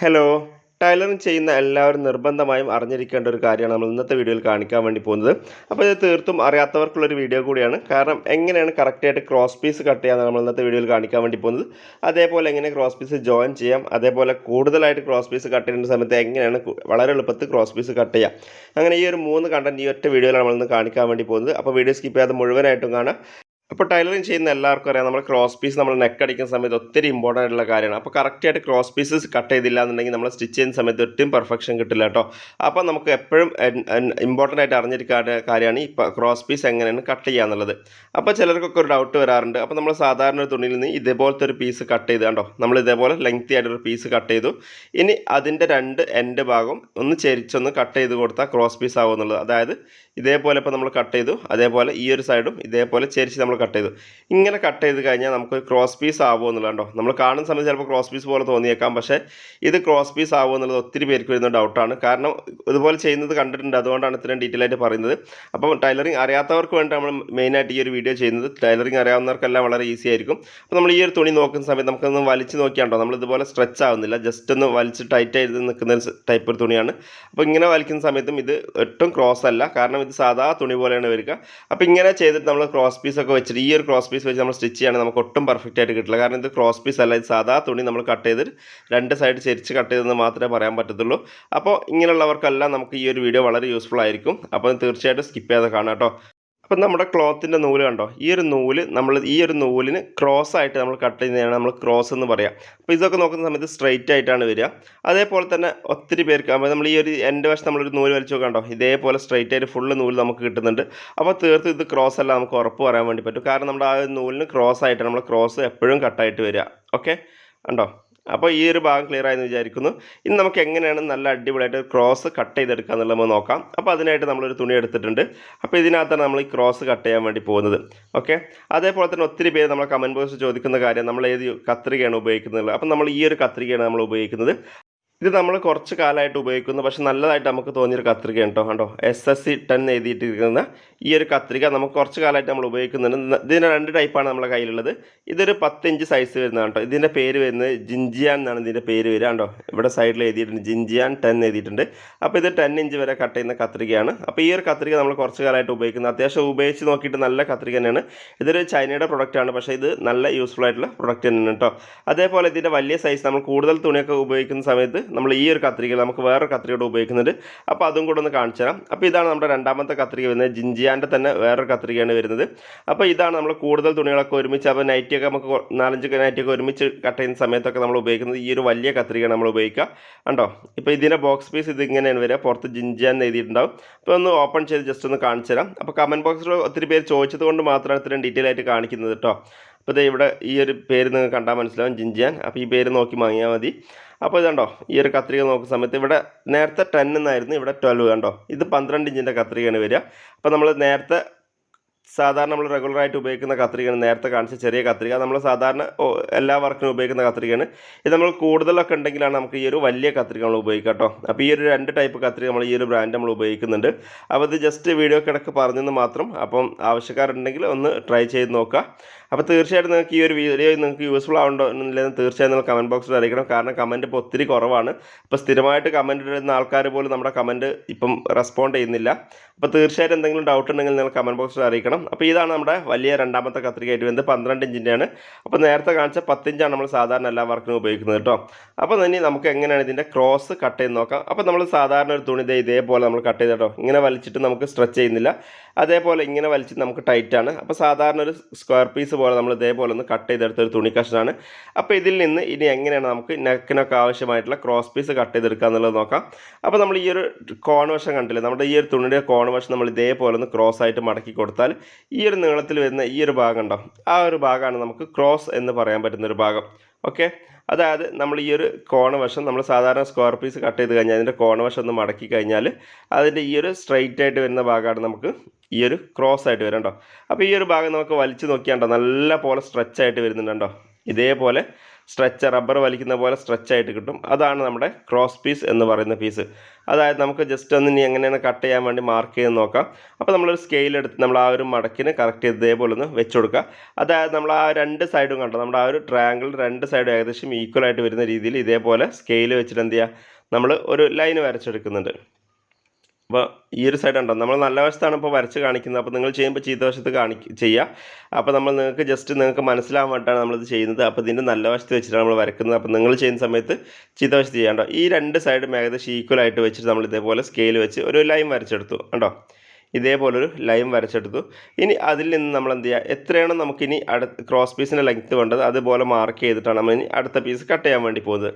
Hello tailoring ചെയ്യുന്ന എല്ലാവരും നിർബന്ധമായും അറിഞ്ഞിരിക്കേണ്ട ഒരു കാര്യമാണ് നമ്മൾ ഇന്നത്തെ വീഡിയോയിൽ കാണിക്കാൻ വേണ്ടി പോകുന്നത്. അപ്പോൾ ഇത് തീർത്തും അറിയാത്തവർക്കുള്ളൊരു വീഡിയോ കൂടിയാണ്. കാരണം എങ്ങനെയാണ് കറക്റ്റായിട്ട് ക്രോസ് പീസ് കട്ട് ചെയ്യാമെന്ന് നമ്മൾ ഇന്നത്തെ വീഡിയോയിൽ കാണിക്കാൻ വേണ്ടി പോകുന്നത്. അതേപോലെ എങ്ങനെ ക്രോസ് പീസ് ജോയിൻ ചെയ്യാം. അതേപോലെ കൂടുതലായിട്ട് ക്രോസ് പീസ് കട്ട് ചെയ്യുന്ന സമയത്ത് എങ്ങനെയാണ് വളരെ എളുപ്പത്തിൽ ക്രോസ് പീസ് കട്ട് ചെയ്യാം. അങ്ങനെ ഈ ഒരു മൂന്ന് കണ്ടന്റ് ഈ ഒറ്റ വീഡിയോയിലാണ് നമ്മളിന്ന് കാണിക്കാൻ വേണ്ടി പോകുന്നത്. അപ്പോൾ വീഡിയോ സ്കിപ്പ് ചെയ്യാതെ മുഴുവനായിട്ടും കാണാം. അപ്പോൾ ടൈലറിങ് ചെയ്യുന്ന എല്ലാവർക്കും അറിയാം. നമ്മൾ ക്രോസ് പീസ് നമ്മൾ നെക്ക് അടിക്കുന്ന സമയത്ത് ഒത്തിരി ഇമ്പോർട്ടന്റ് ആയിട്ടുള്ള കാര്യമാണ്. അപ്പോൾ കറക്റ്റായിട്ട് ക്രോസ് പീസസ് കട്ട് ചെയ്തില്ല എന്നുണ്ടെങ്കിൽ നമ്മൾ സ്റ്റിച്ച് ചെയ്യുന്ന സമയത്ത് ഒട്ടും പെർഫെക്ഷൻ കിട്ടില്ല കേട്ടോ. അപ്പോൾ നമുക്ക് എപ്പോഴും ഇമ്പോർട്ടന്റ് ആയിട്ട് അറിഞ്ഞിരിക്കേണ്ട കാര്യമാണ് ഈ ക്രോസ് പീസ് എങ്ങനെയാണ് കട്ട് ചെയ്യുക എന്നുള്ളത്. അപ്പോൾ ചിലർക്കൊക്കെ ഒരു ഡൗട്ട് വരാറുണ്ട്. അപ്പോൾ നമ്മൾ സാധാരണ ഒരു തുണിയിൽ നിന്ന് ഇതേപോലത്തെ ഒരു പീസ് കട്ട് ചെയ്ത് കണ്ടോ? നമ്മൾ ഇതേപോലെ ലെങ്തി ആയിട്ടൊരു പീസ് കട്ട് ചെയ്തു. ഇനി അതിന്റെ രണ്ട് എൻഡ് ഭാഗം ഒന്ന് ചെരിച്ചൊന്ന് കട്ട് ചെയ്ത് കൊടുത്താൽ ക്രോസ് പീസ് ആവും എന്നുള്ളത്. അതായത് ഇതേപോലെ ഇപ്പോൾ നമ്മൾ കട്ട് ചെയ്തു. അതേപോലെ ഈ ഒരു സൈഡും ഇതേപോലെ ചെരിച്ച് നമ്മൾ കട്ട് ചെയ്തു. ഇങ്ങനെ കട്ട് ചെയ്ത് കഴിഞ്ഞാൽ നമുക്ക് ക്രോസ് പീസ് ആവുമോ എന്നുള്ളത് കണ്ടോ നമ്മൾ കാണുന്ന സമയത്ത് ചിലപ്പോൾ ക്രോസ് പീസ് പോലെ തോന്നിയേക്കാം. പക്ഷേ ഇത് ക്രോസ് പീസ് ആവുമോ എന്നുള്ളത് ഒത്തിരി പേർക്ക് വരുന്ന ഡൗട്ടാണ് കാരണം ഇതുപോലെ ചെയ്യുന്നത് കണ്ടിട്ടുണ്ട്. അതുകൊണ്ടാണ് ഇത്രയും ഡീറ്റെയിൽ ആയിട്ട് പറയുന്നത്. അപ്പം ടൈലറിങ് അറിയാത്തവർക്ക് വേണ്ടി നമ്മൾ മെയിനായിട്ട് ഈ ഒരു വീഡിയോ ചെയ്യുന്നത്. ടൈലറിങ് അറിയാവുന്നവർക്കെല്ലാം വളരെ ഈസി ആയിരിക്കും. അപ്പോൾ നമ്മൾ ഈ ഒരു തുണി നോക്കുന്ന സമയത്ത് നമുക്കൊന്ന് വലിച്ച് നോക്കിയാണ്ടോ? നമ്മൾ ഇതുപോലെ സ്ട്രെച്ച് ആവുന്നില്ല. ജസ്റ്റ് ഒന്ന് വലിച്ച് ടൈറ്റ് ചെയ്ത് നിൽക്കുന്ന ടൈപ്പ് ഒരു തുണിയാണ്. അപ്പോൾ ഇങ്ങനെ വലിക്കുന്ന സമയത്തും ഇത് ഒട്ടും ക്രോസ് അല്ല. കാരണം ഇത് സാധാ തുണി പോലെയാണ് വരിക. അപ്പോൾ ഇങ്ങനെ ചെയ്തിട്ട് നമ്മൾ ക്രോസ് പീസൊക്കെ ഒക്കെ വെച്ചിട്ട് ഈ ഒരു ക്രോസ് പീസ് വെച്ച് നമ്മൾ സ്റ്റിച്ച് ചെയ്യുകയാണെങ്കിൽ നമുക്ക് ഒട്ടും പെർഫെക്റ്റ് ആയിട്ട് കിട്ടില്ല. കാരണം ഇത് ക്രോസ് പീസ് അല്ല ഇത് സാധാ തുണി നമ്മൾ കട്ട് ചെയ്ത് രണ്ട് സൈഡ് ചെരിച്ച് കട്ട് ചെയ്തെന്ന് മാത്രമേ പറയാൻ പറ്റത്തുള്ളൂ. അപ്പോൾ ഇങ്ങനെയുള്ളവർക്കെല്ലാം നമുക്ക് ഈ ഒരു വീഡിയോ വളരെ യൂസ്ഫുൾ ആയിരിക്കും. അപ്പോൾ തീർച്ചയായിട്ടും സ്കിപ്പ് ചെയ്യാതെ കാണാം കേട്ടോ. അപ്പം നമ്മുടെ ക്ലോത്തിന്റെ നൂൽ കണ്ടോ? ഈ ഒരു നൂൽ നമ്മൾ ഈ ഒരു നൂലിന് ക്രോസ് ആയിട്ട് നമ്മൾ കട്ട് ചെയ്യുന്നതാണ് നമ്മൾ ക്രോസ് എന്ന് പറയാം. അപ്പോൾ ഇതൊക്കെ നോക്കുന്ന സമയത്ത് സ്ട്രെയിറ്റ് ആയിട്ടാണ് വരിക. അതേപോലെ തന്നെ ഒത്തിരി പേർക്ക് അപ്പോൾ നമ്മൾ ഈ ഒരു എന്റെ വശം നമ്മളൊരു നൂൽ വലിച്ചു നോക്കണ്ടോ ഇതേപോലെ സ്ട്രെയിറ്റ് ആയിട്ട് ഫുള്ള് നൂൽ നമുക്ക് കിട്ടുന്നുണ്ട്. അപ്പോൾ തീർത്തും ഇത് ക്രോസ് അല്ല നമുക്ക് ഉറപ്പ് പറയാൻ വേണ്ടി പറ്റും. കാരണം നമ്മുടെ ആ നൂലിന് ക്രോസ് ആയിട്ട് നമ്മൾ ക്രോസ് എപ്പോഴും കട്ടായിട്ട് വരിക. ഓക്കെ ഉണ്ടോ അപ്പോൾ ഈ ഒരു ഭാഗം ക്ലിയർ ആയെന്ന് വിചാരിക്കുന്നു. ഇനി നമുക്ക് എങ്ങനെയാണ് നല്ല അടിപൊളിയായിട്ട് ക്രോസ് കട്ട് ചെയ്തെടുക്കുക എന്നുള്ളത് നോക്കാം. അപ്പോൾ അതിനായിട്ട് നമ്മളൊരു തുണി എടുത്തിട്ടുണ്ട്. അപ്പോൾ ഇതിനകത്താണ് നമ്മൾ ഈ ക്രോസ് കട്ട് ചെയ്യാൻ വേണ്ടി പോകുന്നത്. ഓക്കെ അതേപോലെ തന്നെ ഒത്തിരി പേര് നമ്മളെ കമന്റ് ബോക്സിൽ ചോദിക്കുന്ന കാര്യം നമ്മൾ ഏത് കത്രികയാണ് ഉപയോഗിക്കുന്നത്? അപ്പോൾ നമ്മൾ ഈ ഒരു കത്രികയാണ് നമ്മൾ ഉപയോഗിക്കുന്നത്. ഇത് നമ്മൾ കുറച്ച് കാലമായിട്ട് ഉപയോഗിക്കുന്നു. പക്ഷെ നല്ലതായിട്ട് നമുക്ക് തോന്നിയൊരു കത്രിക കേട്ടോ കണ്ടോ? എസ് എസ് സി ടെൻ എഴുതിയിട്ടിരിക്കുന്ന ഈ ഒരു കത്രിക നമുക്ക് കുറച്ച് കാലമായിട്ട് നമ്മൾ ഉപയോഗിക്കുന്നുണ്ട്. ഇതിന്റെ രണ്ട് ടൈപ്പാണ് നമ്മുടെ കയ്യിലുള്ളത്. ഇതൊരു പത്ത് ഇഞ്ച് സൈസ് വരുന്നതാണ് കേട്ടോ ഇതിന്റെ പേര് വരുന്നത് ജിൻജിയാൻ എന്നാണ് ഇതിന്റെ പേര് വരിക കണ്ടോ? ഇവിടെ സൈഡിൽ എഴുതിയിട്ടുണ്ട് ജിൻജിയാൻ ടെൻ എഴുതിയിട്ടുണ്ട്. അപ്പോൾ ഇത് ടെൻ ഇഞ്ച് വരെ കട്ട് ചെയ്യുന്ന കത്രികയാണ്. അപ്പോൾ ഈ ഒരു കത്രിക നമ്മൾ കുറച്ച് കാലമായിട്ട് ഉപയോഗിക്കുന്നത് അത്യാവശ്യം ഉപയോഗിച്ച് നോക്കിയിട്ട് നല്ല കത്രിക തന്നെയാണ്. ഇതൊരു ചൈനയുടെ പ്രൊഡക്റ്റാണ് പക്ഷേ ഇത് നല്ല യൂസ്ഫുൾ ആയിട്ടുള്ള പ്രൊഡക്റ്റ് തന്നെയാണ് കേട്ടോ. അതേപോലെ ഇതിന്റെ വലിയ സൈസ് നമ്മൾ കൂടുതൽ തുണിയൊക്കെ ഉപയോഗിക്കുന്ന സമയത്ത് നമ്മൾ ഈ ഒരു കത്രിക നമുക്ക് വേറൊരു കത്രികയോട് ഉപയോഗിക്കുന്നുണ്ട്. അപ്പോൾ അതും കൂടെ ഒന്ന് കാണിച്ചു തരാം. അപ്പോൾ ഇതാണ് നമ്മുടെ രണ്ടാമത്തെ കത്രിക വരുന്നത്. ജിഞ്ചിയാന്റെ തന്നെ വേറൊരു കത്രികയാണ് വരുന്നത്. അപ്പോൾ ഇതാണ് നമ്മൾ കൂടുതൽ തുണികളൊക്കെ ഒരുമിച്ച് അപ്പോൾ നൈറ്റിയൊക്കെ നമുക്ക് നാലഞ്ച് നൈറ്റിയൊക്കെ ഒരുമിച്ച് കട്ട് ചെയ്യുന്ന സമയത്തൊക്കെ നമ്മൾ ഉപയോഗിക്കുന്നത് ഈ ഒരു വലിയ കത്രികയാണ് നമ്മൾ ഉപയോഗിക്കുക. കണ്ടോ? ഇപ്പോൾ ഇതിന്റെ ബോക്സ് പീസ് ഇതിങ്ങനെയാണ് വരിക. പുറത്ത് ജിഞ്ചിയാൻ എഴുതിയിട്ടുണ്ടാവും. അപ്പോൾ ഒന്ന് ഓപ്പൺ ചെയ്ത് ജസ്റ്റ് ഒന്ന് കാണിച്ചു തരാം. അപ്പോൾ കമന്റ് ബോക്സിൽ ഒത്തിരി പേര് ചോദിച്ചത് കൊണ്ട് മാത്രമാണ് ഇത്രയും ഡീറ്റെയിൽ ആയിട്ട് കാണിക്കുന്നത് കേട്ടോ. അപ്പോൾ ഇവിടെ ഈ ഒരു പേര് നിങ്ങൾക്ക് കണ്ടാൽ മനസ്സിലാവും. ജിഞ്ചിയാൻ. അപ്പോൾ ഈ പേര് നോക്കി വാങ്ങിയാൽ മതി. അപ്പോൾ ഇതുണ്ടോ ഈ ഒരു കത്രിക നോക്കുന്ന സമയത്ത് ഇവിടെ നേരത്തെ ടെൻ എന്നായിരുന്നു ഇവിടെ ട്വൽവ് കണ്ടോ ഇത് പന്ത്രണ്ട് ഇഞ്ചിന്റെ കത്രികയാണ് വരിക. അപ്പോൾ നമ്മൾ നേരത്തെ സാധാരണ നമ്മൾ റെഗുലറായിട്ട് ഉപയോഗിക്കുന്ന കത്രികയാണ്. നേരത്തെ കാണിച്ച ചെറിയ കത്രിക. നമ്മൾ സാധാരണ എല്ലാ വർക്കിനും ഉപയോഗിക്കുന്ന കത്രികയാണ്. ഇത് നമ്മൾ കൂടുതലൊക്കെ ഉണ്ടെങ്കിലാണ് നമുക്ക് ഈ ഒരു വലിയ കത്രിക നമ്മൾ ഉപയോഗിക്കുക കേട്ടോ. അപ്പോൾ ഈ ഒരു രണ്ട് ടൈപ്പ് കത്രിക നമ്മൾ ഈ ഒരു ബ്രാൻഡ് നമ്മൾ ഉപയോഗിക്കുന്നുണ്ട്. അപ്പോൾ ഇത് ജസ്റ്റ് വീഡിയോ കിടക്ക് പറഞ്ഞെന്ന് മാത്രം. അപ്പം ആവശ്യക്കാരുണ്ടെങ്കിൽ ഒന്ന് ട്രൈ ചെയ്ത് നോക്കുക. അപ്പോൾ തീർച്ചയായിട്ടും നിങ്ങൾക്ക് ഈ ഒരു വീഡിയോ നിങ്ങൾക്ക് യൂസ്ഫുൾ ആവുണ്ടോ എന്നില്ലെന്ന് തീർച്ചയായും നിങ്ങൾ കമന്റ് ബോക്സിൽ അറിയിക്കണം. കാരണം കമന്റ് ഇപ്പോൾ ഒത്തിരി കുറവാണ്. ഇപ്പോൾ സ്ഥിരമായിട്ട് കമന്റ് ഇടുന്ന ആൾക്കാർ പോലും നമ്മുടെ കമന്റ് ഇപ്പം റെസ്പോണ്ട് ചെയ്യുന്നില്ല. അപ്പോൾ തീർച്ചയായിട്ടും എന്തെങ്കിലും ഡൗട്ട് ഉണ്ടെങ്കിൽ നിങ്ങൾ കമന്റ് ബോക്സിൽ അറിയിക്കണം. അപ്പോൾ ഇതാണ് നമ്മുടെ വലിയ രണ്ടാമത്തെ കത്രിക കത്രികയായിട്ട് വരുന്നത്. പന്ത്രണ്ട് ഇഞ്ചിന്റെയാണ് അപ്പോൾ നേരത്തെ കാണിച്ച പത്തിഞ്ചാണ് നമ്മൾ സാധാരണ എല്ലാ വർക്കിനും ഉപയോഗിക്കുന്നത് കേട്ടോ. അപ്പോൾ ഇനി നമുക്ക് എങ്ങനെയാണ് ഇതിന്റെ ക്രോസ് കട്ട് ചെയ്ത് നോക്കാം. അപ്പോൾ നമ്മൾ സാധാരണ ഒരു തുണി ഇതേപോലെ നമ്മൾ കട്ട് ചെയ്ത് കേട്ടോ. ഇങ്ങനെ വലിച്ചിട്ട് നമുക്ക് സ്ട്രെച്ച് ചെയ്യുന്നില്ല. അതേപോലെ ഇങ്ങനെ വലിച്ചിട്ട് നമുക്ക് ടൈറ്റാണ് അപ്പോൾ സാധാരണ ഒരു സ്ക്വയർ പീസ് പോലെ നമ്മൾ ഇതേപോലെ ഒന്ന് കട്ട് ചെയ്തെടുത്ത ഒരു തുണി കഷ്ണമാണ് അപ്പോൾ ഇതിൽ നിന്ന് ഇനി എങ്ങനെയാണ് നമുക്ക് നെക്കിനൊക്കെ ആവശ്യമായിട്ടുള്ള ക്രോസ് പീസ് കട്ട് ചെയ്തെടുക്കുക എന്നുള്ളത് നോക്കാം. അപ്പോൾ നമ്മൾ ഈ ഒരു കോൺ വശം കണ്ടില്ലേ? നമ്മുടെ ഈ ഒരു തുണിയുടെ കോൺ നമ്മൾ ഇതേപോലെ ഒന്ന് ക്രോസ് ആയിട്ട് മടക്കി കൊടുത്താൽ ഈ ഒരു നീളത്തിൽ വരുന്ന ഈ ഒരു ഭാഗം ഉണ്ടോ ആ ഒരു ഭാഗമാണ് നമുക്ക് ക്രോസ് എന്ന് പറയാൻ പറ്റുന്ന ഒരു ഭാഗം. ഓക്കെ അതായത് നമ്മൾ ഈ ഒരു കോണവശം നമ്മൾ സാധാരണ സ്ക്വയർ പീസ് കട്ട് ചെയ്ത് കഴിഞ്ഞാൽ അതിന്റെ കോണവശം ഒന്ന് മടക്കി കഴിഞ്ഞാൽ അതിന്റെ ഈ ഒരു സ്ട്രെയിറ്റ് ആയിട്ട് വരുന്ന ഭാഗമാണ് നമുക്ക് ഈ ഒരു ക്രോസ് ആയിട്ട് വരണ്ടോ അപ്പോൾ ഈ ഒരു ഭാഗം നമുക്ക് വലിച്ചു നോക്കിയാണ്ടോ നല്ല പോലെ സ്ട്രെച്ച് ആയിട്ട് വരുന്നുണ്ടോ ഇതേപോലെ സ്ട്രെച്ച് റബ്ബർ വലിക്കുന്ന പോലെ സ്ട്രെച്ചായിട്ട് കിട്ടും. അതാണ് നമ്മുടെ ക്രോസ് പീസ് എന്ന് പറയുന്ന പീസ് അതായത് നമുക്ക് ജസ്റ്റ് ഒന്ന് ഇനി എങ്ങനെയാണ് കട്ട് ചെയ്യാൻ വേണ്ടി മാർക്ക് ചെയ്ത് നോക്കാം. അപ്പോൾ നമ്മളൊരു സ്കെയിൽ എടുത്ത് നമ്മൾ ആ ഒരു മടക്കിന് കറക്റ്റ് ചെയ്ത് ഇതേപോലെ ഒന്ന് വെച്ച് കൊടുക്കുക. അതായത് നമ്മൾ ആ രണ്ട് സൈഡും കണ്ടോ? നമ്മുടെ ആ ഒരു ട്രയാങ്കിൾ രണ്ട് സൈഡും ഏകദേശം ഈക്വൽ ആയിട്ട് വരുന്ന രീതിയിൽ ഇതേപോലെ സ്കെയിൽ വെച്ചിട്ട് എന്ത് ചെയ്യുക? നമ്മൾ ഒരു ലൈൻ വരച്ചെടുക്കുന്നുണ്ട്. അപ്പോൾ ഈ ഒരു സൈഡ് ഉണ്ടോ നമ്മൾ നല്ല വശത്താണ് ഇപ്പോൾ വരച്ച് കാണിക്കുന്നത്. അപ്പോൾ നിങ്ങൾ ചെയ്യുമ്പോൾ ചീത്ത വശത്ത് കാണി ചെയ്യുക അപ്പോൾ നമ്മൾ നിങ്ങൾക്ക് ജസ്റ്റ് നിങ്ങൾക്ക് മനസ്സിലാവാൻ വേണ്ടിയിട്ടാണ് നമ്മളിത് ചെയ്യുന്നത്. അപ്പോൾ ഇതിന്റെ നല്ല വശത്ത് വെച്ചിട്ടാണ് നമ്മൾ വരക്കുന്നത്. അപ്പോൾ നിങ്ങൾ ചെയ്യുന്ന സമയത്ത് ചീത്ത വശത്ത് ചെയ്യാണ്ടോ ഈ രണ്ട് സൈഡും ഏകദേശം ഈക്വൽ ആയിട്ട് വെച്ചിട്ട് നമ്മൾ ഇതേപോലെ സ്കെയിൽ വെച്ച് ഒരു ലൈൻ വരച്ചെടുത്തു. കണ്ടോ? ഇതേപോലൊരു ലൈൻ വരച്ചെടുത്തു. ഇനി അതിൽ നിന്ന് നമ്മൾ എന്ത് ചെയ്യുക എത്രയാണോ നമുക്കിനി അടുത്ത ക്രോസ് പീസിന്റെ ലെങ്ത്ത് വേണ്ടത് അതുപോലെ മാർക്ക് ചെയ്തിട്ടാണ് നമ്മൾ ഇനി അടുത്ത പീസ് കട്ട് ചെയ്യാൻ വേണ്ടി പോകുന്നത്.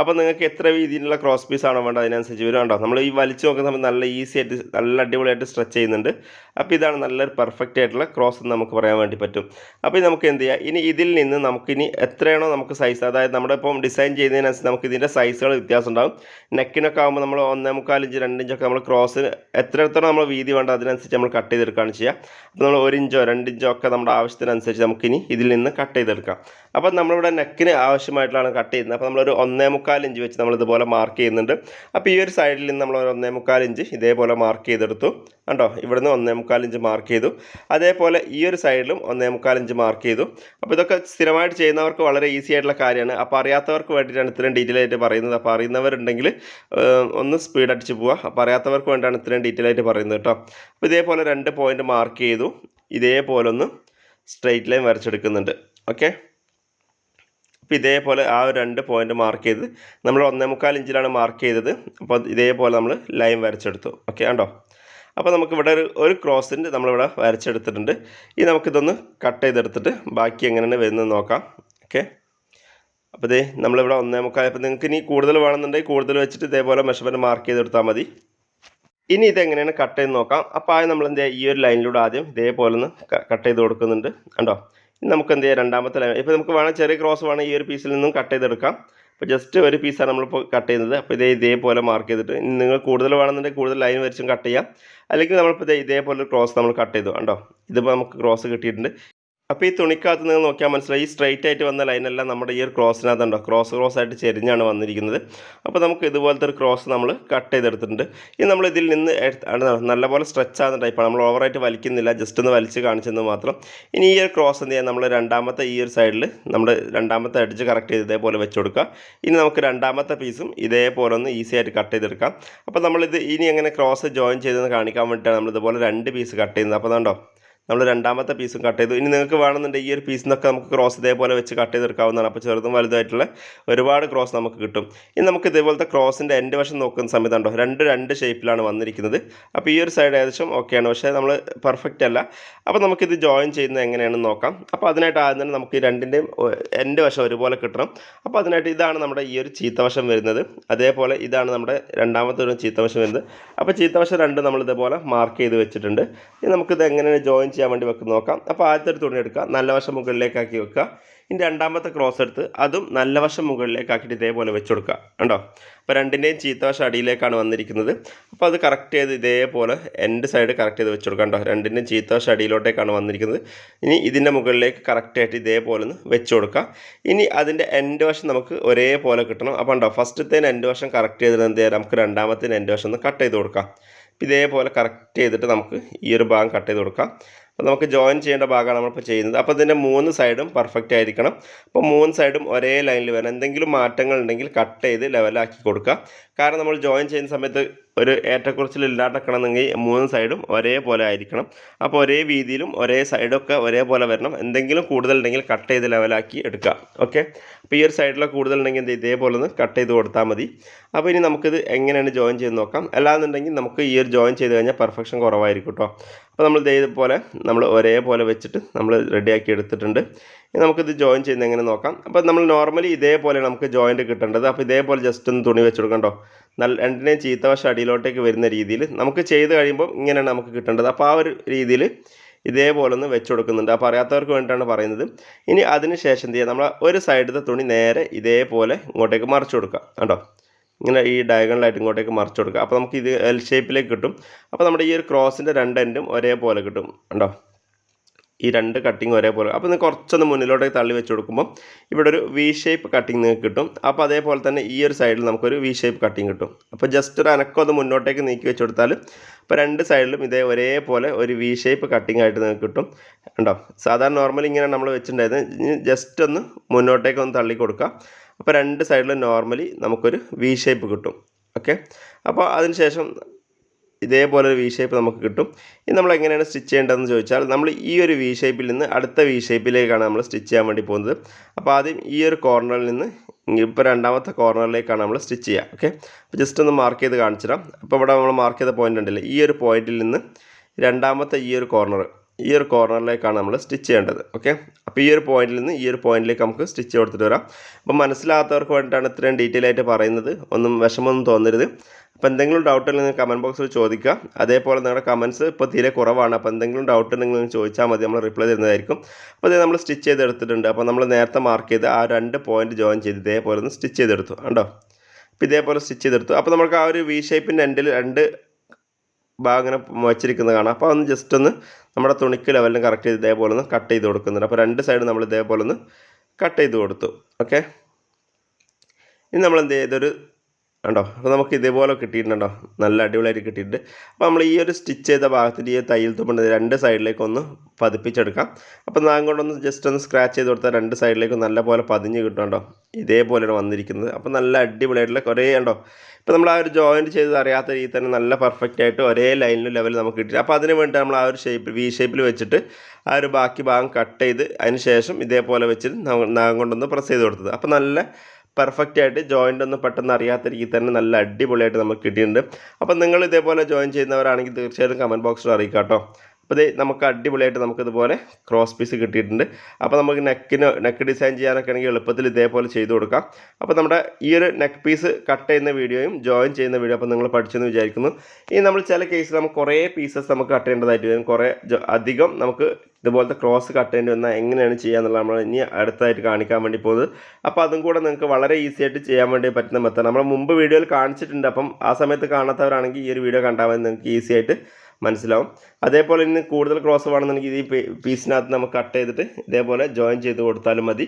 അപ്പോൾ നിങ്ങൾക്ക് എത്ര രീതിയിലുള്ള ക്രോസ് പീസ് ആണോ വേണ്ടത് അതിനനുസരിച്ച് വരും നമ്മൾ ഈ വലിച്ചു നോക്കുന്ന സമയത്ത് നല്ല ഈസി ആയിട്ട് നല്ല അടിപൊളിയായിട്ട് സ്ട്രെച്ച് ചെയ്യുന്നുണ്ട്. അപ്പോൾ ഇതാണ് നല്ലൊരു പെർഫെക്റ്റ് ആയിട്ടുള്ള ക്രോസ് എന്ന് നമുക്ക് പറയാൻ വേണ്ടി പറ്റും. അപ്പോൾ നമുക്ക് എന്ത് ചെയ്യാം ഇനി ഇതിൽ നിന്ന് നമുക്കിനി എത്രയാണോ നമുക്ക് സൈസ് അതായത് നമ്മുടെ ഇപ്പം ഡിസൈൻ ചെയ്യുന്നതിനനുസരിച്ച് നമുക്ക് ഇതിന്റെ സൈസുകൾ വ്യത്യാസം ഉണ്ടാകും നെക്കിനൊക്കെ ആകുമ്പോൾ നമ്മൾ ഒന്നേ മുക്കാൽ ഇഞ്ച് രണ്ട് ഇഞ്ചൊക്കെ നമ്മൾ എത്ര എത്ര നമ്മൾ വീതി വേണ്ട അതിനനുസരിച്ച് നമ്മൾ കട്ട് ചെയ്തെടുക്കുകയാണ് ചെയ്യുക. അപ്പോൾ നമ്മൾ ഒരു ഇഞ്ചോ രണ്ട് ഇഞ്ചോ ഒക്കെ നമ്മുടെ ആവശ്യത്തിനനുസരിച്ച് നമുക്കിനി ഇതിൽ നിന്ന് കട്ട് ചെയ്തെടുക്കാം. അപ്പോൾ നമ്മളിവിടെ നെക്കിന് ആവശ്യമായിട്ടുള്ളതാണ് കട്ട് ചെയ്യുന്നത്. അപ്പോൾ നമ്മളൊരു ഒന്നേ മുക്കാൽ ഇഞ്ച് വെച്ച് നമ്മൾ ഇതുപോലെ മാർക്ക് ചെയ്യുന്നുണ്ട്. അപ്പോൾ ഈ ഒരു സൈഡിൽ നിന്ന് നമ്മൾ ഒരു ഒന്നേ മുക്കാൽ ഇഞ്ച് ഇതേപോലെ മാർക്ക് ചെയ്തെടുത്തു. കണ്ടോ? ഇവിടുന്ന് ഒന്നേ മുക്കാൽ ഇഞ്ച് മാർക്ക് ചെയ്തു. അതേപോലെ ഈ ഒരു സൈഡിലും ഒന്നേ മുക്കാൽ ഇഞ്ച് മാർക്ക് ചെയ്തു. അപ്പോൾ ഇതൊക്കെ സ്ഥിരമായിട്ട് ചെയ്യുന്നവർക്ക് വളരെ ഈസി ആയിട്ടുള്ള കാര്യമാണ്. അപ്പോൾ അറിയാത്തവർക്ക് വേണ്ടിയിട്ടാണ് ഇത്രയും ഡീറ്റെയിൽ ആയിട്ട് പറയുന്നത്. അപ്പോൾ അറിയുന്നവരുണ്ടെങ്കിൽ ഒന്ന് സ്പീഡ് അടിച്ച് പോവുക. അപ്പോൾ അറിയാത്തവർക്ക് വേണ്ടിയാണ് ഇത്രയും ഡീറ്റെയിൽ ആയിട്ട് പറയുന്നത് കേട്ടോ. അപ്പോൾ ഇതേപോലെ രണ്ട് പോയിന്റ് മാർക്ക് ചെയ്തു. ഇതേപോലെ ഒന്ന് സ്ട്രെയിറ്റ് ലൈൻ വരച്ചെടുക്കുന്നുണ്ട്. ഓക്കെ അപ്പോൾ ഇതേപോലെ ആ രണ്ട് പോയിന്റ് മാർക്ക് ചെയ്ത് നമ്മൾ ഒന്നേ മുക്കാൽ ഇഞ്ചിലാണ് മാർക്ക് ചെയ്തത്. അപ്പോൾ ഇതേപോലെ നമ്മൾ ലൈൻ വരച്ചെടുത്തു. ഓക്കെ കണ്ടോ? അപ്പോൾ നമുക്കിവിടെ ഒരു ഒരു ക്രോസിന്റെ നമ്മളിവിടെ വരച്ചെടുത്തിട്ടുണ്ട്. ഇനി നമുക്കിതൊന്ന് കട്ട് ചെയ്തെടുത്തിട്ട് ബാക്കി എങ്ങനെയാണ് വരുന്നത് നോക്കാം. ഓക്കെ അപ്പോൾ ഇതേ നമ്മളിവിടെ ഒന്നേ മുക്കാൽ അപ്പോൾ നിങ്ങൾക്ക് ഇനി കൂടുതൽ വേണമെന്നുണ്ടെങ്കിൽ കൂടുതൽ വെച്ചിട്ട് ഇതേപോലെ മെഷർമെന്റ് മാർക്ക് ചെയ്തെടുത്താൽ മതി. ഇനി ഇതെങ്ങനെയാണ് കട്ട് ചെയ്ത് നോക്കാം. അപ്പോൾ ആദ്യം നമ്മൾ എന്ത് ചെയ്യുക? ഈ ഒരു ലൈനിലൂടെ ആദ്യം ഇതേപോലെ ഒന്ന് കട്ട് ചെയ്ത് കൊടുക്കുന്നുണ്ട്. കണ്ടോ? ഇനി നമുക്ക് എന്ത് ചെയ്യാം? രണ്ടാമത്തെ ലൈൻ ഇപ്പോൾ നമുക്ക് വേണം ചെറിയ ക്രോസ് വേണം ഈ ഒരു പീസിൽ നിന്നും കട്ട് ചെയ്തെടുക്കാം. അപ്പോൾ ജസ്റ്റ് ഒരു പീസാണ് നമ്മളിപ്പോൾ കട്ട് ചെയ്യുന്നത്. അപ്പോൾ ഇതേ ഇതേപോലെ മാർക്ക് ചെയ്തിട്ട് നിങ്ങൾ കൂടുതൽ വേണമെന്നുണ്ടെങ്കിൽ കൂടുതൽ ലൈൻ വരച്ചും കട്ട് ചെയ്യാം. അല്ലെങ്കിൽ നമ്മളിപ്പോൾ ഇതേ ഇതേപോലെ ക്രോസ് നമ്മൾ കട്ട് ചെയ്തു. കണ്ടോ? ഇതിപ്പോൾ നമുക്ക് ക്രോസ് കിട്ടിയിട്ടുണ്ട്. അപ്പോൾ ഈ തുണിക്കകത്ത് നിങ്ങൾ നോക്കിയാൽ മനസ്സിലായി. ഈ സ്ട്രൈറ്റ് ആയിട്ട് വന്ന ലൈനെല്ലാം നമ്മുടെ ഈ ഒരു ക്രോസിനകത്തുണ്ടോ? ക്രോസ് ക്രോസ് ആയിട്ട് ചെരിഞ്ഞാണ് വന്നിരിക്കുന്നത്. അപ്പോൾ നമുക്ക് ഇതുപോലത്തെ ഒരു ക്രോസ് നമ്മൾ കട്ട് ചെയ്തെടുത്തിട്ടുണ്ട്. ഇനി നമ്മൾ ഇതിൽ നിന്ന് നല്ലപോലെ സ്ട്രെച്ച് ആകുന്ന ടൈപ്പാണ് നമ്മൾ ഓവറായിട്ട് വലിക്കുന്നില്ല ജസ്റ്റ് ഒന്ന് വലിച്ച് കാണിച്ചെന്ന് മാത്രം. ഇനി ഈ ഒരു ക്രോസ് എന്ത് ചെയ്യാം? നമ്മൾ രണ്ടാമത്തെ ഈ ഒരു സൈഡിൽ നമ്മൾ രണ്ടാമത്തെ അടിച്ച് കറക്റ്റ് ചെയ്ത് ഇതേപോലെ വെച്ച് കൊടുക്കുക. ഇനി നമുക്ക് രണ്ടാമത്തെ പീസും ഇതേപോലെ ഒന്ന് ഈസി ആയിട്ട് കട്ട് ചെയ്തെടുക്കാം. അപ്പോൾ നമ്മളിത് ഇനി എങ്ങനെ ക്രോസ് ജോയിൻ ചെയ്തെന്ന് കാണിക്കാൻ വേണ്ടിയിട്ടാണ് നമ്മൾ ഇതുപോലെ രണ്ട് പീസ് കട്ട് ചെയ്യുന്നത്. അപ്പോൾ അതുകൊണ്ടോ നമ്മൾ രണ്ടാമത്തെ പീസും കട്ട് ചെയ്തു. ഇനി നിങ്ങൾക്ക് വേണമെന്നുണ്ടെങ്കിൽ ഈ ഒരു പീസിൽ നമുക്ക് ക്രോസ് ഇതേപോലെ വെച്ച് കട്ട് ചെയ്തെടുക്കാവുന്നതാണ്. അപ്പോൾ ചെറുതും വലുതായിട്ടുള്ള ഒരുപാട് ക്രോസ് നമുക്ക് കിട്ടും. ഇനി നമുക്ക് ഇതേപോലത്തെ ക്രോസിന്റെ എൻഡ് വശം നോക്കുന്ന സമയത്ത് ഉണ്ടോ രണ്ട് രണ്ട് ഷേപ്പിലാണ് വന്നിരിക്കുന്നത്. അപ്പോൾ ഈ ഒരു സൈഡ് ഏകദേശം ഓക്കെയാണ് പക്ഷേ നമ്മൾ പെർഫെക്റ്റ് അല്ല. അപ്പോൾ നമുക്കിത് ജോയിൻ ചെയ്യുന്നത് എങ്ങനെയാണെന്ന് നോക്കാം. അപ്പോൾ അതിനായിട്ട് ആദ്യം തന്നെ നമുക്ക് ഈ രണ്ടിന്റെയും എൻഡ് വശം ഒരുപോലെ കിട്ടണം. അപ്പോൾ അതിനായിട്ട് ഇതാണ് നമ്മുടെ ഈ ഒരു ചീത്തവശം വരുന്നത്. അതേപോലെ ഇതാണ് നമ്മുടെ രണ്ടാമത്തെ ഒരു ചീത്തവശം വരുന്നത്. അപ്പോൾ ചീത്തവശം രണ്ട് നമ്മൾ ഇതേപോലെ മാർക്ക് ചെയ്ത് വെച്ചിട്ടുണ്ട്. ഇനി നമുക്കിത് എങ്ങനെയാണ് ജോയിൻ ചെയ്യാൻ വേണ്ടി വെക്കുന്ന നോക്കാം. അപ്പോൾ ആദ്യത്തെ ഒരു തുണി എടുക്കുക നല്ല വശം മുകളിലേക്കാക്കി വെക്കുക. ഇനി രണ്ടാമത്തെ ക്രോസ് എടുത്ത് അതും നല്ല വശം മുകളിലേക്കാക്കിയിട്ട് ഇതേപോലെ വെച്ച് കൊടുക്കുക. കണ്ടോ? അപ്പോൾ രണ്ടിന്റെയും ചീത്തവശം അടിയിലേക്കാണ് വന്നിരിക്കുന്നത്. അപ്പോൾ അത് കറക്റ്റ് ചെയ്ത് ഇതേപോലെ എന്റെ സൈഡ് കറക്റ്റ് ചെയ്ത് വെച്ച് കൊടുക്കാം കണ്ടോ? രണ്ടിന്റെയും ചീത്തവശം അടിയിലോട്ടേക്കാണ് വന്നിരിക്കുന്നത്. ഇനി ഇതിന്റെ മുകളിലേക്ക് കറക്റ്റായിട്ട് ഇതേപോലെ ഒന്ന് വെച്ച് കൊടുക്കുക ഇനി അതിന്റെ എന്റെ വശം നമുക്ക് ഒരേപോലെ കിട്ടണം. അപ്പോൾ ഉണ്ടോ ഫസ്റ്റത്തേന് എന്റെ വശം കറക്റ്റ് ചെയ്തിട്ട് എന്ത് ചെയ്യാം? നമുക്ക് രണ്ടാമത്തേന് എന്റെ വശം ഒന്ന് കട്ട് ചെയ്ത് കൊടുക്കാം. ഇതേപോലെ കറക്റ്റ് ചെയ്തിട്ട് നമുക്ക് ഈ ഒരു ഭാഗം കട്ട് ചെയ്ത് കൊടുക്കാം. അപ്പോൾ നമുക്ക് ജോയിൻ ചെയ്യേണ്ട ഭാഗമാണ് നമ്മളിപ്പോൾ ചെയ്യുന്നത്. അപ്പോൾ ഇതിന്റെ മൂന്ന് സൈഡും പെർഫെക്റ്റ് ആയിരിക്കണം. അപ്പോൾ മൂന്ന് സൈഡും ഒരേ ലൈനിൽ വരണം. എന്തെങ്കിലും മാറ്റങ്ങൾ ഉണ്ടെങ്കിൽ കട്ട് ചെയ്ത് ലെവലാക്കി കൊടുക്കുക. കാരണം നമ്മൾ ജോയിൻ ചെയ്യുന്ന സമയത്ത് ഒരു ഏറ്റക്കുറച്ചിൽ ഇല്ലാണ്ടാക്കണമെന്നെങ്കിൽ മൂന്ന് സൈഡും ഒരേപോലെ ആയിരിക്കണം. അപ്പോൾ ഒരേ വീതിയിലും ഒരേ സൈഡൊക്കെ ഒരേപോലെ വരണം. എന്തെങ്കിലും കൂടുതലുണ്ടെങ്കിൽ കട്ട് ചെയ്ത് ലെവലാക്കി എടുക്കുക. ഓക്കെ? അപ്പോൾ ഈ ഒരു സൈഡിലൊക്കെ കൂടുതലുണ്ടെങ്കിൽ എന്ത് ഇതേപോലെ ഒന്ന് കട്ട് ചെയ്ത് കൊടുത്താൽ മതി. അപ്പോൾ ഇനി നമുക്കിത് എങ്ങനെയാണ് ജോയിൻ ചെയ്ത് നോക്കാം. അല്ലാന്നുണ്ടെങ്കിൽ നമുക്ക് ഈ ഒരു ജോയിൻ ചെയ്ത് കഴിഞ്ഞാൽ പെർഫെക്ഷൻ കുറവായിരിക്കും കേട്ടോ. അപ്പോൾ നമ്മൾ ഇതേപോലെ നമ്മൾ ഒരേപോലെ വെച്ചിട്ട് നമ്മൾ റെഡിയാക്കി എടുത്തിട്ടുണ്ട്. നമുക്കിത് ജോയിൻ ചെയ്യുന്ന എങ്ങനെ നോക്കാം. അപ്പോൾ നമ്മൾ നോർമലി ഇതേപോലെ നമുക്ക് ജോയിന്റ് കിട്ടേണ്ടത്. അപ്പോൾ ഇതേപോലെ ജസ്റ്റ് ഒന്ന് തുണി വെച്ച് കൊടുക്കണ്ടോ നല്ല രണ്ടിനെയും ചീത്തവശം അടിയിലോട്ടേക്ക് വരുന്ന രീതിയിൽ നമുക്ക് ചെയ്ത് കഴിയുമ്പോൾ ഇങ്ങനെയാണ് നമുക്ക് കിട്ടേണ്ടത്. അപ്പോൾ ആ ഒരു രീതിയിൽ ഇതേപോലെ ഒന്ന് വെച്ച് കൊടുക്കുന്നുണ്ട്. അപ്പോൾ അറിയാത്തവർക്ക് വേണ്ടിയിട്ടാണ് പറയുന്നത്. ഇനി അതിന് ശേഷം എന്ത് ചെയ്യുക നമ്മൾ ഒരു സൈഡിലത്തെ തുണി നേരെ ഇതേപോലെ ഇങ്ങോട്ടേക്ക് മറിച്ച് കൊടുക്കുക. കണ്ടോ? ഇങ്ങനെ ഈ ഡയഗണലായിട്ട് ഇങ്ങോട്ടേക്ക് മറിച്ച് കൊടുക്കുക. അപ്പോൾ നമുക്ക് ഇത് എൽ ഷേപ്പിലേക്ക് കിട്ടും. അപ്പോൾ നമ്മുടെ ഈ ഒരു ക്രോസിന്റെ രണ്ട് എൻഡും ഒരേപോലെ കിട്ടും. കണ്ടോ? ഈ രണ്ട് കട്ടിങ് ഒരേപോലെ. അപ്പോൾ നിങ്ങൾ കുറച്ചൊന്ന് മുന്നിലോട്ടേക്ക് തള്ളി വെച്ച് കൊടുക്കുമ്പോൾ ഇവിടെ ഒരു വി ഷേപ്പ് കട്ടിങ് നിങ്ങൾക്ക് കിട്ടും. അപ്പോൾ അതേപോലെ തന്നെ ഈ ഒരു സൈഡിൽ നമുക്കൊരു വി ഷേപ്പ് കട്ടിങ് കിട്ടും. അപ്പോൾ ജസ്റ്റ് ഒരു അനക്കം ഒന്ന് മുന്നോട്ടേക്ക് നീക്കി വെച്ച് കൊടുത്താൽ അപ്പോൾ രണ്ട് സൈഡിലും ഇതേ ഒരേപോലെ ഒരു വി ഷേപ്പ് കട്ടിങ് ആയിട്ട് നിങ്ങൾക്ക് കിട്ടും. ഉണ്ടോ സാധാരണ നോർമലി ഇങ്ങനെ നമ്മൾ വെച്ചിട്ടുണ്ടായിരുന്നത് ജസ്റ്റ് ഒന്ന് മുന്നോട്ടേക്ക് ഒന്ന് തള്ളി കൊടുക്കുക അപ്പോൾ രണ്ട് സൈഡിലും നോർമലി നമുക്കൊരു വി ഷേപ്പ് കിട്ടും. ഓക്കെ അപ്പോൾ അതിന് ഇതേപോലെ ഒരു വി ഷേപ്പ് നമുക്ക് കിട്ടും. ഇത് നമ്മൾ എങ്ങനെയാണ് സ്റ്റിച്ച് ചെയ്യേണ്ടതെന്ന് ചോദിച്ചാൽ നമ്മൾ ഈ ഒരു വി ഷേപ്പിൽ നിന്ന് അടുത്ത വി ഷേപ്പിലേക്കാണ് നമ്മൾ സ്റ്റിച്ച് ചെയ്യാൻ വേണ്ടി പോകുന്നത്. അപ്പോൾ ആദ്യം ഈ ഒരു കോർണറിൽ നിന്ന് ഇപ്പോൾ രണ്ടാമത്തെ കോർണറിലേക്കാണ് നമ്മൾ സ്റ്റിച്ച് ചെയ്യുക ഓക്കെ അപ്പോൾ ജസ്റ്റ് ഒന്ന് മാർക്ക് ചെയ്ത് കാണിച്ചു അപ്പോൾ ഇവിടെ നമ്മൾ മാർക്ക് ചെയ്ത പോയിന്റ് ഉണ്ടല്ലോ? ഈ ഒരു പോയിന്റിൽ നിന്ന് രണ്ടാമത്തെ ഈ ഒരു കോർണർ ഈ ഒരു കോർണറിലേക്കാണ് നമ്മൾ സ്റ്റിച്ച് ചെയ്യേണ്ടത്. ഓക്കെ അപ്പോൾ ഈ ഒരു പോയിന്റിൽ നിന്ന് ഈ ഒരു പോയിന്റിലേക്ക് നമുക്ക് സ്റ്റിച്ച് കൊടുത്തിട്ട് വരാം. അപ്പോൾ മനസ്സിലാകാത്തവർക്ക് വേണ്ടിയിട്ടാണ് ഇത്രയും ഡീറ്റെയിൽ ആയിട്ട് പറയുന്നത്. ഒന്നും വിഷമമൊന്നും തോന്നരുത്. അപ്പോൾ എന്തെങ്കിലും ഡൗട്ട് ഉണ്ടെങ്കിൽ കമന്റ് ബോക്സിൽ ചോദിക്കുക. അതേപോലെ നിങ്ങളുടെ കമൻസ് ഇപ്പോൾ തീരെ കുറവാണ്. അപ്പോൾ എന്തെങ്കിലും ഡൗട്ട് ഉണ്ടെങ്കിൽ നിങ്ങൾ ചോദിച്ചാൽ മതി. നമ്മൾ റിപ്ലൈ തരുന്നതായിരിക്കും. അപ്പോൾ ഇത് നമ്മൾ സ്റ്റിച്ച് ചെയ്തെടുത്തിട്ടുണ്ട്. അപ്പോൾ നമ്മൾ നേരത്തെ മാർക്ക് ചെയ്ത് ആ രണ്ട് പോയിന്റ് ജോയിൻ ചെയ്ത് ഇതേപോലെ ഒന്ന് സ്റ്റിച്ച് ചെയ്തെടുത്തു. കണ്ടോ? അപ്പോൾ ഇതേപോലെ സ്റ്റിച്ച് ചെയ്തെടുത്തു. അപ്പോൾ നമുക്ക് ആ ഒരു വി ഷേപ്പിന്റെ എൻഡിൽ രണ്ട് ഭാഗം ഇങ്ങനെ വച്ചിരിക്കുന്നത് കാണാം. അപ്പോൾ ഒന്ന് ജസ്റ്റ് ഒന്ന് നമ്മുടെ തുണിക്ക് ലെവലിന് കറക്റ്റ് ചെയ്ത് ഇതേപോലെ ഒന്ന് കട്ട് ചെയ്ത് കൊടുക്കുന്നുണ്ട്. അപ്പോൾ രണ്ട് സൈഡ് നമ്മൾ ഇതേപോലെ ഒന്ന് കട്ട് ചെയ്ത് കൊടുത്തു. ഓക്കെ ഇനി നമ്മൾ എന്ത് ചെയ്തൊരു കണ്ടോ? അപ്പോൾ നമുക്ക് ഇതേപോലെ കിട്ടിയിട്ടുണ്ടോ? നല്ല അടിപൊളിയായിട്ട് കിട്ടിയിട്ടുണ്ട്. അപ്പോൾ നമ്മൾ ഈ ഒരു സ്റ്റിച്ച് ചെയ്ത ഭാഗത്തിന്റെ ഈ തയ്യൽ തുമ്പുണ്ട് രണ്ട് സൈഡിലേക്കൊന്ന് പതിപ്പിച്ചെടുക്കാം. അപ്പോൾ നാം കൊണ്ടൊന്ന് ജസ്റ്റ് ഒന്ന് സ്ക്രാച്ച് ചെയ്ത് കൊടുത്താൽ രണ്ട് സൈഡിലേക്ക് നല്ല പോലെ പതിഞ്ഞ് കിട്ടുന്നുണ്ടോ ഇതേപോലെയാണ് വന്നിരിക്കുന്നത്. അപ്പോൾ നല്ല അടിപൊളിയായിട്ടുള്ള കുറേ ഉണ്ടോ ഇപ്പോൾ നമ്മൾ ആ ഒരു ജോയിന്റ് ചെയ്ത് അറിയാത്ത രീതിയിൽ തന്നെ നല്ല പെർഫെക്റ്റ് ആയിട്ട് ഒരേ ലൈനിൽ ലെവൽ നമുക്ക് കിട്ടി. അപ്പോൾ അതിന് വേണ്ടി നമ്മൾ ആ ഒരു ഷേപ്പ് വി ഷേപ്പിൽ വെച്ചിട്ട് ആ ഒരു ബാക്കി ഭാഗം കട്ട് ചെയ്ത് അതിന് ശേഷം ഇതേപോലെ വെച്ചിട്ട് നാം കൊണ്ടൊന്ന് പ്രസ് ചെയ്ത് കൊടുത്തത്. അപ്പോൾ നല്ല പെർഫെക്റ്റ് ആയിട്ട് ജോയിന്റ് ഒന്നും പെട്ടെന്ന് അറിയാത്ത രീതിയിൽ തന്നെ നല്ല അടിപൊളിയായിട്ട് നമുക്ക് കിട്ടിയിട്ടുണ്ട്. അപ്പം നിങ്ങൾ ഇതേപോലെ ജോയിൻ ചെയ്യുന്നവരാണെങ്കിൽ തീർച്ചയായിട്ടും കമന്റ് ബോക്സിൽ അറിയിക്കാം കേട്ടോ. അപ്പോൾ ഇത് നമുക്ക് അടിപൊളിയായിട്ട് നമുക്കിതുപോലെ ക്രോസ് പീസ് കിട്ടിയിട്ടുണ്ട്. അപ്പോൾ നമുക്ക് നെക്കിന് നെക്ക് ഡിസൈൻ ചെയ്യാനൊക്കെ ആണെങ്കിൽ എളുപ്പത്തിൽ ഇതേപോലെ ചെയ്ത് കൊടുക്കാം. അപ്പോൾ നമ്മുടെ ഈ ഒരു നെക്ക് പീസ് കട്ട് ചെയ്യുന്ന വീഡിയോയും ജോയിൻ ചെയ്യുന്ന വീഡിയോ അപ്പോൾ നിങ്ങൾ പഠിച്ചെന്ന് വിചാരിക്കുന്നു. ഇനി നമ്മൾ ചില കേസിൽ നമുക്ക് കുറേ പീസസ് നമുക്ക് കട്ട് ചെയ്യേണ്ടതായിട്ട് വരും. കുറേ അധികം നമുക്ക് ഇതുപോലത്തെ ക്രോസ് കട്ട് ചെയ്യേണ്ടി വന്നാൽ എങ്ങനെയാണ് ചെയ്യുക എന്നുള്ളത് നമ്മൾ ഇനി അടുത്തായിട്ട് കാണിക്കാൻ വേണ്ടി പോകുന്നത്. അപ്പോൾ അതും കൂടെ നിങ്ങൾക്ക് വളരെ ഈസി ആയിട്ട് ചെയ്യാൻ വേണ്ടി പറ്റുന്ന മെത്തേഡ് നമ്മൾ മുമ്പ് വീഡിയോയിൽ കാണിച്ചിട്ടുണ്ട്. അപ്പം ആ സമയത്ത് കാണാത്തവരാണെങ്കിൽ ഈ ഒരു വീഡിയോ കണ്ടാൽ മതി. നിങ്ങൾക്ക് ഈസി ആയിട്ട് മനസ്സിലാവും. അതേപോലെ ഇനി കൂടുതൽ ക്രോസ് വേണമെന്നുണ്ടെങ്കിൽ ഈ പീസിനകത്ത് നമുക്ക് കട്ട് ചെയ്തിട്ട് ഇതേപോലെ ജോയിൻ ചെയ്ത് കൊടുത്താലും മതി.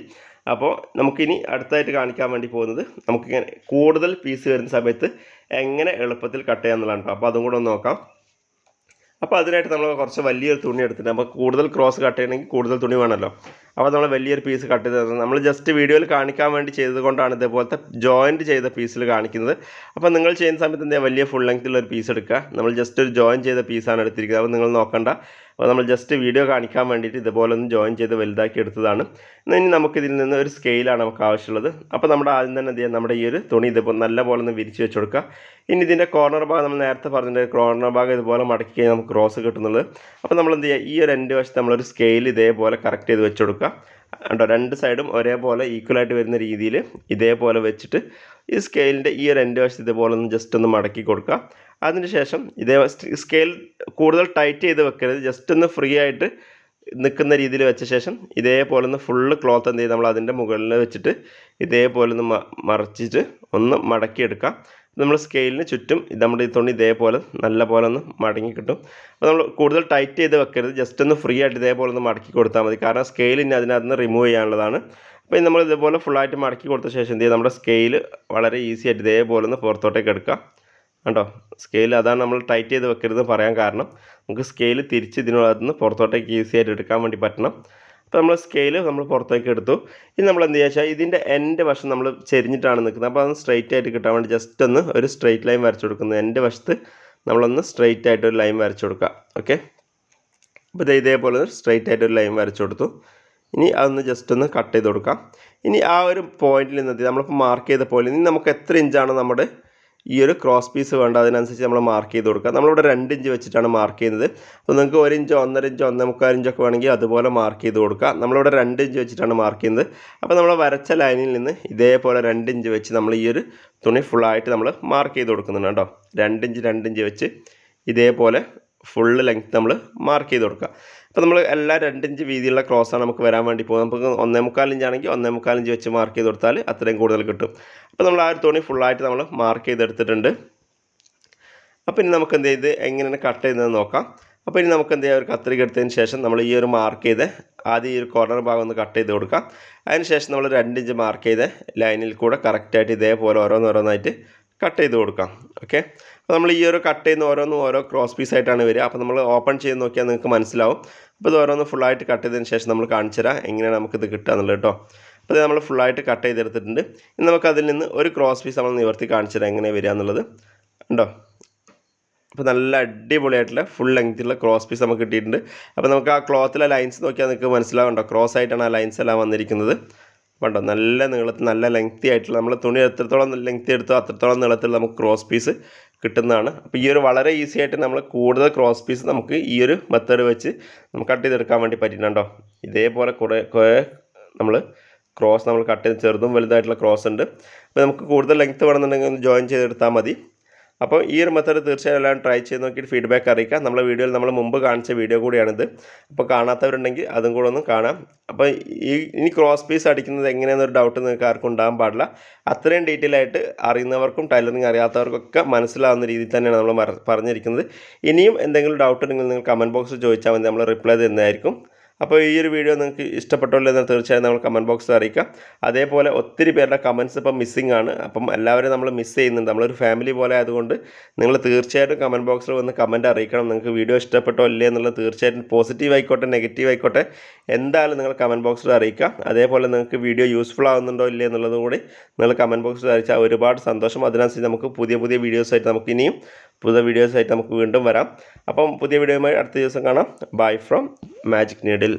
അപ്പോൾ നമുക്കിനി അടുത്തായിട്ട് കാണിക്കാൻ വേണ്ടി പോകുന്നത് നമുക്കിങ്ങനെ കൂടുതൽ പീസ് വരുന്ന സമയത്ത് എങ്ങനെ എളുപ്പത്തിൽ കട്ട്. ചെയ്യാമെന്നുള്ളതാണ് അപ്പോൾ അതും കൂടെ ഒന്ന് നോക്കാം. അപ്പോൾ അതിനായിട്ട് നമ്മൾ കുറച്ച് വലിയൊരു തുണി എടുത്തിട്ട് അപ്പോൾ കൂടുതൽ ക്രോസ് കട്ട് ചെയ്യണമെങ്കിൽ കൂടുതൽ തുണി വേണമല്ലോ. അപ്പോൾ നമ്മൾ വലിയൊരു പീസ് കട്ട് ചെയ്ത് നമ്മൾ ജസ്റ്റ് വീഡിയോയിൽ കാണിക്കാൻ വേണ്ടി ചെയ്തത് കൊണ്ടാണ് ഇതേപോലത്തെ ജോയിന്റ് ചെയ്ത പീസിൽ കാണിക്കുന്നത്. അപ്പോൾ നിങ്ങൾ ചെയ്യുന്ന സമയത്ത് എന്താ വലിയ ഫുൾ ലെങ്ത്തിലുള്ള ഒരു പീസ് എടുക്കുക. നമ്മൾ ജസ്റ്റ് ഒരു ജോയിൻ ചെയ്ത പീസാണ് എടുത്തിരിക്കുന്നത്. അപ്പോൾ നിങ്ങൾ നോക്കണ്ട. അപ്പോൾ നമ്മൾ ജസ്റ്റ് വീഡിയോ കാണിക്കാൻ വേണ്ടിയിട്ട് ഇതുപോലെ ഒന്ന് ജോയിൻ ചെയ്ത് വലുതാക്കി എടുത്തതാണ്. ഇനി നമുക്കിതിൽ നിന്ന് ഒരു സ്കെയിലാണ് നമുക്ക് ആവശ്യമുള്ളത്. അപ്പോൾ നമ്മുടെ ആദ്യം തന്നെ എന്ത് നമ്മുടെ ഈ ഒരു തുണി ഇതുപോലെ നല്ല പോലെ ഒന്ന് വിരിച്ച് വെച്ച് കൊടുക്കുക. ഇനി ഇതിന്റെ കോർണർ ഭാഗം നമ്മൾ നേരത്തെ പറഞ്ഞിട്ട് കോർണർ ഭാഗം ഇതുപോലെ മടക്കി കഴിഞ്ഞാൽ നമുക്ക് ക്രോസ് കിട്ടുന്നുള്ളത്. അപ്പോൾ നമ്മൾ എന്ത് ചെയ്യുക? ഈ ഒരു എന്റെ വശത്ത് നമ്മളൊരു സ്കെയിൽ ഇതേപോലെ കറക്റ്റ് ചെയ്ത് വെച്ച് കൊടുക്കുക. കണ്ടോ രണ്ട് സൈഡും ഒരേപോലെ ഈക്വലായിട്ട് വരുന്ന രീതിയിൽ ഇതേപോലെ വെച്ചിട്ട് ഈ സ്കെയിലിന്റെ ഈ ഒരു രണ്ട് വശത്ത് ഇതേപോലെ ഒന്ന് ജസ്റ്റ് ഒന്ന് മടക്കി കൊടുക്കുക. അതിനുശേഷം ഇതേ സ്കെയിൽ കൂടുതൽ ടൈറ്റ് ചെയ്ത് വെക്കരുത്. ജസ്റ്റ് ഒന്ന് ഫ്രീ ആയിട്ട് നിൽക്കുന്ന രീതിയിൽ വെച്ച ശേഷം ഇതേപോലെ ഒന്ന് ഫുള്ള് ക്ലോത്ത് എന്ത് ചെയ്ത് നമ്മൾ അതിന്റെ മുകളിൽ വെച്ചിട്ട് ഇതേപോലെ ഒന്ന് മറച്ചിട്ട് ഒന്ന് മടക്കിയെടുക്കാം നമ്മൾ സ്കെയിലിന് ചുറ്റും ഇത് നമ്മുടെ ഈ തുണി ഇതേപോലെ നല്ല പോലെ ഒന്ന് മടങ്ങി കിട്ടും. അപ്പോൾ നമ്മൾ കൂടുതൽ ടൈറ്റ് ചെയ്ത് വെക്കരുത്. ജസ്റ്റ് ഒന്ന് ഫ്രീ ആയിട്ട് ഇതേപോലെ ഒന്ന് മടക്കി കൊടുത്താൽ മതി. കാരണം സ്കെയിലിന് അതിനകത്ത് നിന്ന് റിമൂവ് ചെയ്യാനുള്ളതാണ്. അപ്പോൾ നമ്മൾ ഇതേപോലെ ഫുള്ളായിട്ട് മടക്കി കൊടുത്ത ശേഷം എന്ത് നമ്മുടെ സ്കെയിൽ വളരെ ഈസി ആയിട്ട് ഇതേപോലെ ഒന്ന് പുറത്തോട്ടേക്ക് എടുക്കാം. കണ്ടോ? സ്കെയിൽ അതാണ് നമ്മൾ ടൈറ്റ് ചെയ്ത് വെക്കരുത് പറയാൻ കാരണം. നമുക്ക് സ്കെയിൽ തിരിച്ച് ഇതിനകത്ത് നിന്ന് പുറത്തോട്ടേക്ക് ഈസി ആയിട്ട് എടുക്കാൻ വേണ്ടി പറ്റണം. അപ്പോൾ നമ്മൾ സ്കെയിൽ നമ്മൾ പുറത്തേക്ക് എടുത്തു. ഇനി നമ്മൾ എന്ത് ചെയ്യുക ഇതിന്റെ എന്റെ വശം നമ്മൾ ചെരിഞ്ഞിട്ടാണ് നിൽക്കുന്നത്. അപ്പോൾ അതൊന്ന് സ്ട്രൈറ്റ് ആയിട്ട് കിട്ടാൻ വേണ്ടി ജസ്റ്റ് ഒന്ന് ഒരു സ്ട്രൈറ്റ് ലൈൻ വരച്ചു കൊടുക്കുന്നത്. എന്റെ വശത്ത് നമ്മളൊന്ന് സ്ട്രൈറ്റ് ആയിട്ട് ഒരു ലൈൻ വരച്ചു കൊടുക്കുക. ഓക്കെ അപ്പോൾ ഇതേപോലെ സ്ട്രൈറ്റ് ആയിട്ട് ഒരു ലൈൻ വരച്ചു കൊടുത്തു. ഇനി അതൊന്ന് ജസ്റ്റ് ഒന്ന് കട്ട് ചെയ്ത് കൊടുക്കാം. ഇനി ആ ഒരു പോയിന്റിൽ നിന്ന് നമ്മളിപ്പോൾ മാർക്ക് ചെയ്ത പോലെ ഇനി നമുക്ക് എത്ര ഇഞ്ചാണ് നമ്മുടെ ഈ ഒരു ക്രോസ് പീസ് വേണ്ട അതിനനുസരിച്ച് നമ്മൾ മാർക്ക് ചെയ്ത് കൊടുക്കുക നമ്മളിവിടെ രണ്ട് ഇഞ്ച് വെച്ചിട്ടാണ് മാർക്ക് ചെയ്യുന്നത്. അപ്പോൾ നിങ്ങൾക്ക് ഒരു ഇഞ്ചോ ഒന്നര ഇഞ്ചോ ഒന്നേ മുക്കാൽ ഇഞ്ചൊക്കെ വേണമെങ്കിൽ അതുപോലെ മാർക്ക് ചെയ്ത് കൊടുക്കുക നമ്മളിവിടെ രണ്ട് ഇഞ്ച് വെച്ചിട്ടാണ് മാർക്ക് ചെയ്യുന്നത്. അപ്പോൾ നമ്മൾ വരച്ച ലൈനിൽ നിന്ന് ഇതേപോലെ രണ്ട് ഇഞ്ച് വെച്ച് നമ്മൾ ഈ ഒരു തുണി ഫുള്ളായിട്ട് നമ്മൾ മാർക്ക് ചെയ്ത് കൊടുക്കുന്നുണ്ട് കേട്ടോ. രണ്ട് ഇഞ്ച് രണ്ട് ഇഞ്ച് വെച്ച് ഇതേപോലെ ഫുള്ള് ലെങ്ത് നമ്മൾ മാർക്ക് ചെയ്ത് കൊടുക്കുക. അപ്പോൾ നമ്മൾ എല്ലാ രണ്ടിഞ്ച് വീതിയുള്ള ക്രോസാണ് നമുക്ക് വരാൻ വേണ്ടി പോകുന്നത്. നമുക്ക് ഒന്നേ മുക്കാൽ ഇഞ്ചാണെങ്കിൽ ഒന്നേ മുക്കാൽ ഇഞ്ച് വെച്ച് മാർക്ക് ചെയ്ത് കൊടുത്താൽ അത്രയും കൂടുതൽ കിട്ടും. അപ്പോൾ നമ്മൾ ആ ഒരു തുണി ഫുള്ളായിട്ട് നമ്മൾ മാർക്ക് ചെയ്തെടുത്തിട്ടുണ്ട്. അപ്പോൾ ഇനി നമുക്ക് എന്ത് ചെയ്ത് എങ്ങനെയാണ് കട്ട് ചെയ്യുന്നത് നോക്കാം. അപ്പോൾ ഇനി നമുക്ക് എന്ത് ചെയ്യാം? ഒരു കത്രിക എടുത്തതിന് ശേഷം നമ്മൾ ഈ ഒരു മാർക്ക് ചെയ്ത് ആദ്യം ഈ ഒരു കോർണർ ഭാഗം ഒന്ന് കട്ട് ചെയ്ത് കൊടുക്കാം. അതിന് ശേഷം നമ്മൾ രണ്ടിഞ്ച് മാർക്ക് ചെയ്ത് ലൈനിൽ കൂടെ കറക്റ്റായിട്ട് ഇതേപോലെ ഓരോന്നോരോന്നായിട്ട് കട്ട് ചെയ്ത് കൊടുക്കാം. ഓക്കെ അപ്പോൾ നമ്മൾ ഈ ഒരു കട്ട് ചെയ്യുന്ന ഓരോന്നും ഓരോ ക്രോസ് പീസ് ആയിട്ടാണ് വരിക. അപ്പോൾ നമ്മൾ ഓപ്പൺ ചെയ്ത് നോക്കിയാൽ നിങ്ങൾക്ക് മനസ്സിലാവും. അപ്പോൾ ഇത് ഓരോന്ന് ഫുള്ളായിട്ട് കട്ട് ചെയ്തതിന് ശേഷം നമ്മൾ കാണിച്ചു തരാം എങ്ങനെയാണ് നമുക്കിത് കിട്ടുക എന്നുള്ളത് കേട്ടോ അപ്പോൾ നമ്മൾ ഫുള്ളായിട്ട് കട്ട് ചെയ്തെടുത്തിട്ടുണ്ട്. ഇനി നമുക്ക് അതിൽ നിന്ന് ഒരു ക്രോസ് പീസ് നമ്മൾ നിവർത്തി കാണിച്ചു തരാം എങ്ങനെ വരിക എന്നുള്ളത്. ഉണ്ടോ അപ്പോൾ നല്ല അടിപൊളിയായിട്ടുള്ള ഫുൾ ലെങ്ത്തിലുള്ള ക്രോസ് പീസ് നമുക്ക് കിട്ടിയിട്ടുണ്ട്. അപ്പോൾ നമുക്ക് ആ ക്ലോത്തിലെ ലൈൻസ് നോക്കിയാൽ നിങ്ങൾക്ക് മനസ്സിലാവുണ്ടോ ക്രോസ് ആയിട്ടാണ് ആ ലൈൻസ് എല്ലാം വന്നിരിക്കുന്നത്. കണ്ടോ നല്ല നീളത്തിൽ നല്ല ലെങ്തി ആയിട്ടുള്ള നമ്മൾ തുണി എത്രത്തോളം ലെങ്തി എടുത്തോ അത്രത്തോളം നീളത്തിൽ നമുക്ക് ക്രോസ് പീസ് കിട്ടുന്നതാണ്. അപ്പോൾ ഈ ഒരു വളരെ ഈസി ആയിട്ട് നമ്മൾ കൂടുതൽ ക്രോസ് പീസ് നമുക്ക് ഈ ഒരു മെത്തേഡ് വെച്ച് നമുക്ക് കട്ട് ചെയ്തെടുക്കാൻ വേണ്ടി പറ്റുന്നുണ്ടോ ഇതേപോലെ കുറേ കുറേ നമ്മൾ ക്രോസ് നമ്മൾ കട്ട് ചെയ്ത് ചെറുതും വലുതായിട്ടുള്ള ക്രോസ് ഉണ്ട്. അപ്പോൾ നമുക്ക് കൂടുതൽ ലെങ്ത്ത് വേണമെന്നുണ്ടെങ്കിൽ ഒന്ന് ജോയിൻ ചെയ്തെടുത്താൽ മതി. അപ്പോൾ ഈ ഒരു മെത്തേഡ് തീർച്ചയായും എല്ലാവരും ട്രൈ ചെയ്ത് നോക്കിയിട്ട് ഫീഡ്ബാക്ക് അറിയിക്കാം നമ്മുടെ വീഡിയോയിൽ നമ്മൾ മുമ്പ് കാണിച്ച വീഡിയോ കൂടിയാണിത്. അപ്പോൾ കാണാത്തവരുണ്ടെങ്കിൽ അതും കൂടെ ഒന്ന് കാണാം. അപ്പോൾ ഈ ഇനി ക്രോസ് പീസ് അടിക്കുന്നത് എങ്ങനെയാണെന്നൊരു ഡൗട്ട് നിങ്ങൾക്ക് ആർക്കും ഉണ്ടാകാൻ പാടില്ല. അത്രയും ഡീറ്റെയിൽ ആയിട്ട് അറിയുന്നവർക്കും ടൈലറിങ് അറിയാത്തവർക്കൊക്കെ മനസ്സിലാവുന്ന രീതിയിൽ തന്നെയാണ് നമ്മൾ പറഞ്ഞിരിക്കുന്നത്. ഇനിയും എന്തെങ്കിലും ഡൗട്ട് ഉണ്ടെങ്കിൽ നിങ്ങൾ കമന്റ് ബോക്സിൽ ചോദിച്ചാൽ മതി. നമ്മൾ റിപ്ലൈ തരുന്നതായിരിക്കും. അപ്പോൾ ഈ ഒരു വീഡിയോ നിങ്ങൾക്ക് ഇഷ്ടപ്പെട്ടല്ലോ എന്ന് തീർച്ചയായും നമ്മൾ കമന്റ് ബോക്സിൽ അറിയിക്കാം. അതേപോലെ ഒത്തിരി പേരുടെ കമന്റ്സ് ഇപ്പം മിസ്സിംഗ് ആണ്. അപ്പം എല്ലാവരും നമ്മൾ മിസ് ചെയ്യുന്നുണ്ട്. നമ്മളൊരു ഫാമിലി പോലെ ആയതുകൊണ്ട് നിങ്ങൾ തീർച്ചയായിട്ടും കമന്റ് ബോക്സിൽ വന്ന് കമന്റ് അറിയിക്കണം. നിങ്ങൾക്ക് വീഡിയോ ഇഷ്ടപ്പെട്ടോ ഇല്ലേ എന്നുള്ളത് തീർച്ചയായിട്ടും പോസിറ്റീവ് ആയിക്കോട്ടെ നെഗറ്റീവ് ആയിക്കോട്ടെ എന്തായാലും നിങ്ങൾ കമന്റ് ബോക്സിൽ അറിയിക്കുക അതേപോലെ നിങ്ങൾക്ക് വീഡിയോ യൂസ്ഫുൾ ആവുന്നുണ്ടോ ഇല്ലേ എന്നുള്ളതും കൂടി നിങ്ങൾ കമന്റ് ബോക്സിൽ അറിയിച്ചാൽ ഒരുപാട് സന്തോഷം. അതിനനുസരിച്ച് നമുക്ക് പുതിയ പുതിയ വീഡിയോസായിട്ട് നമുക്ക് ഇനിയും പുതിയ വീഡിയോസായിട്ട് നമുക്ക് വീണ്ടും വരാം. അപ്പം പുതിയ വീഡിയോയുമായി അടുത്ത ദിവസം കാണാം. Bye from magic needle